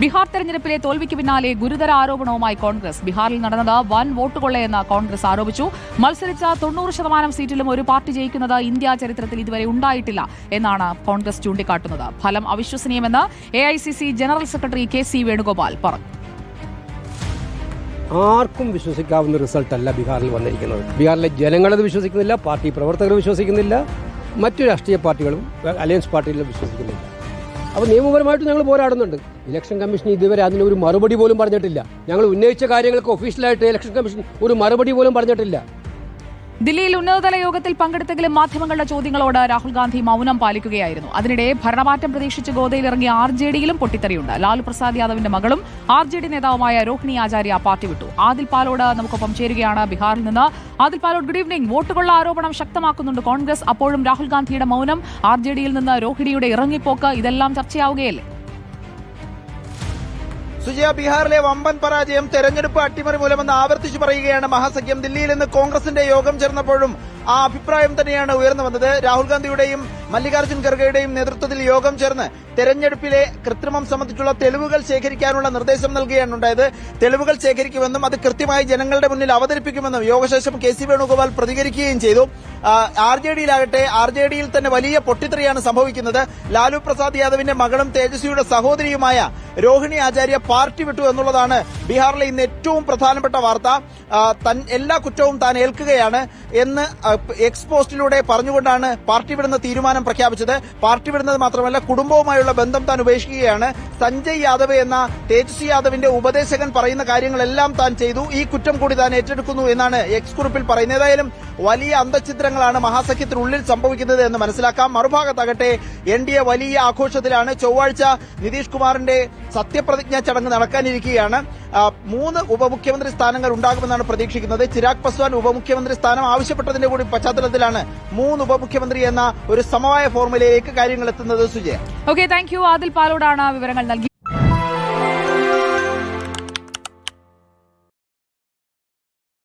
ബീഹാർ തെരഞ്ഞെടുപ്പിലെ തോൽവിക്ക് പിന്നാലെ ഗുരുതര ആരോപണവുമായി കോൺഗ്രസ്. ബീഹാറിൽ നടന്നത് വൻ വോട്ട് കൊള്ളയെന്ന് കോൺഗ്രസ് ആരോപിച്ചു. മത്സരിച്ച തൊണ്ണൂറ് ശതമാനം സീറ്റിലും ഒരു പാർട്ടി ജയിക്കുന്നത് ഇന്ത്യ ചരിത്രത്തിൽ ഇതുവരെ ഉണ്ടായിട്ടില്ല എന്നാണ് കോൺഗ്രസ് ചൂണ്ടിക്കാട്ടുന്നത്. ഫലം അവിശ്വസനീയമെന്ന് A general secretary K C Venugopal പറഞ്ഞു. ആർക്കും വിശ്വസിക്കാവുന്ന റിസൾട്ട് അല്ല ബീഹാറിൽ വന്നിരിക്കുന്നത്. ബീഹാറിലെ ജനങ്ങളത് വിശ്വസിക്കുന്നില്ല പാർട്ടി പ്രവർത്തകർ വിശ്വസിക്കുന്നില്ല മറ്റു രാഷ്ട്രീയ പാർട്ടികളും അലയൻസ് പാർട്ടികളും വിശ്വസിക്കുന്നില്ല. അപ്പോൾ നിയമപരമായിട്ട് ഞങ്ങൾ പോരാടുന്നുണ്ട്. ഇലക്ഷൻ കമ്മീഷൻ ഇതുവരെ അതിനൊരു മറുപടി പോലും പറഞ്ഞിട്ടില്ല. ഞങ്ങൾ ഉന്നയിച്ച കാര്യങ്ങൾക്ക് ഒഫീഷ്യലായിട്ട് ഇലക്ഷൻ കമ്മീഷൻ ഒരു മറുപടി പോലും പറഞ്ഞിട്ടില്ല. ദില്ലിയിൽ ഉന്നതതല യോഗത്തിൽ പങ്കെടുത്തെങ്കിലും മാധ്യമങ്ങളുടെ ചോദ്യങ്ങളോട് രാഹുൽ ഗാന്ധി മൗനം പാലിക്കുകയായിരുന്നു. അതിനിടെ ഭരണമാറ്റം പ്രതീക്ഷിച്ച് ഗോദയിലിറങ്ങിയ ആർ ജെ ഡിയിലും പൊട്ടിത്തെറിയുണ്ട്. ലാലു പ്രസാദ് യാദവിന്റെ മകളും ആർ ജെ ഡി നേതാവുമായ രോഹിണി ആചാര്യ പാർട്ടി വിട്ടു. ആദിൽ പാലോട് നമുക്കൊപ്പം ചേരുകയാണ് ബീഹാറിൽ നിന്ന്. ആദിൽ പാലോട് ഗുഡ് ഈവനിംഗ് വോട്ടുകൊള്ള ആരോപണം ശക്തമാക്കുന്നുണ്ട് കോൺഗ്രസ്. അപ്പോഴും രാഹുൽ ഗാന്ധിയുടെ മൗനം ആർ ജെ ഡിയിൽ നിന്ന് രോഹിണിയുടെ ഇറങ്ങിപ്പോക്ക് ഇതെല്ലാം ചർച്ചയാവുകയല്ലേ? സുജയ ബീഹാറിലെ വമ്പൻ പരാജയം തെരഞ്ഞെടുപ്പ് അട്ടിമറി മൂലമെന്ന് ആവർത്തിച്ചു പറയുകയാണ് മഹാസഖ്യം. ദില്ലിയിൽ ഇന്ന് കോൺഗ്രസിന്റെ യോഗം ചേർന്നപ്പോഴും ആ അഭിപ്രായം തന്നെയാണ് ഉയർന്നു വന്നത്. രാഹുൽ ഗാന്ധിയുടെയും മല്ലികാർജുൻ ഖർഗെയുടെയും നേതൃത്വത്തിൽ യോഗം ചേർന്ന് തെരഞ്ഞെടുപ്പിലെ കൃത്രിമം സംബന്ധിച്ചുള്ള തെളിവുകൾ ശേഖരിക്കാനുള്ള നിർദ്ദേശം നൽകുകയാണ് ഉണ്ടായത്. തെളിവുകൾ ശേഖരിക്കുമെന്നും അത് കൃത്യമായി ജനങ്ങളുടെ മുന്നിൽ അവതരിപ്പിക്കുമെന്നും യോഗശേഷം കെ സി വേണുഗോപാൽ പ്രതികരിക്കുകയും ചെയ്തു. ആർ ജെ ഡിയിലാകട്ടെ ആർ ജെ ഡിയിൽ തന്നെ വലിയ പൊട്ടിത്തെറിയാണ് സംഭവിക്കുന്നത്. ലാലു പ്രസാദ് യാദവിന്റെ മകളും തേജസ്വിയുടെ സഹോദരിയുമായ രോഹിണി ആചാര്യ പാർട്ടി വിട്ടു എന്നുള്ളതാണ് ബീഹാറിലെ ഇന്ന് ഏറ്റവും പ്രധാനപ്പെട്ട വാർത്ത. എല്ലാ കുറ്റവും താൻ ഏൽക്കുകയാണ് എന്ന് ആ, എക്സ് പോസ്റ്റിലൂടെ പറഞ്ഞുകൊണ്ടാണ് പാർട്ടി വിടുന്ന തീരുമാനം പ്രഖ്യാപിച്ചത്. പാർട്ടി വിടുന്നത് മാത്രമല്ല കുടുംബവുമായുള്ള ബന്ധം താൻ ഉപേക്ഷിക്കുകയാണ്. സഞ്ജയ് യാദവ് എന്ന തേജസ്വി യാദവിന്റെ ഉപദേശകൻ പറയുന്ന കാര്യങ്ങളെല്ലാം താൻ ചെയ്തു. ഈ കുറ്റം കൂടി താൻ ഏറ്റെടുക്കുന്നു എന്നാണ് എക്സ് കുറിപ്പിൽ പറയുന്നത്. ഏതായാലും വലിയ അന്തഛിദ്രങ്ങളാണ് മഹാസഖ്യത്തിനുള്ളിൽ സംഭവിക്കുന്നത് എന്ന് മനസ്സിലാക്കാം. മറുഭാഗത്താകട്ടെ എൻ ഡി എ വലിയ ആഘോഷത്തിലാണ്. ചൊവ്വാഴ്ച നിതീഷ് കുമാറിന്റെ സത്യപ്രതിജ്ഞാ ചടങ്ങ് നടക്കാനിരിക്കുകയാണ്. മൂന്ന് ഉപമുഖ്യമന്ത്രി സ്ഥാനങ്ങൾ ഉണ്ടാകുമെന്നാണ് പ്രതീക്ഷിക്കുന്നത്. ചിരാഗ് പസ്വാൻ ഉപമുഖ്യമന്ത്രി സ്ഥാനം ആവശ്യപ്പെട്ടതിന്റെ കൂടി പശ്ചാത്തലത്തിലാണ് മൂന്ന് ഉപമുഖ്യമന്ത്രി എന്ന ഒരു സമവായ ഫോർമുലയിലേക്ക് കാര്യങ്ങൾ എത്തുന്നത്. സുജയ. ഓക്കെ താങ്ക് യു ആദിൽ പാലോടാണ് വിവരങ്ങൾ നൽകി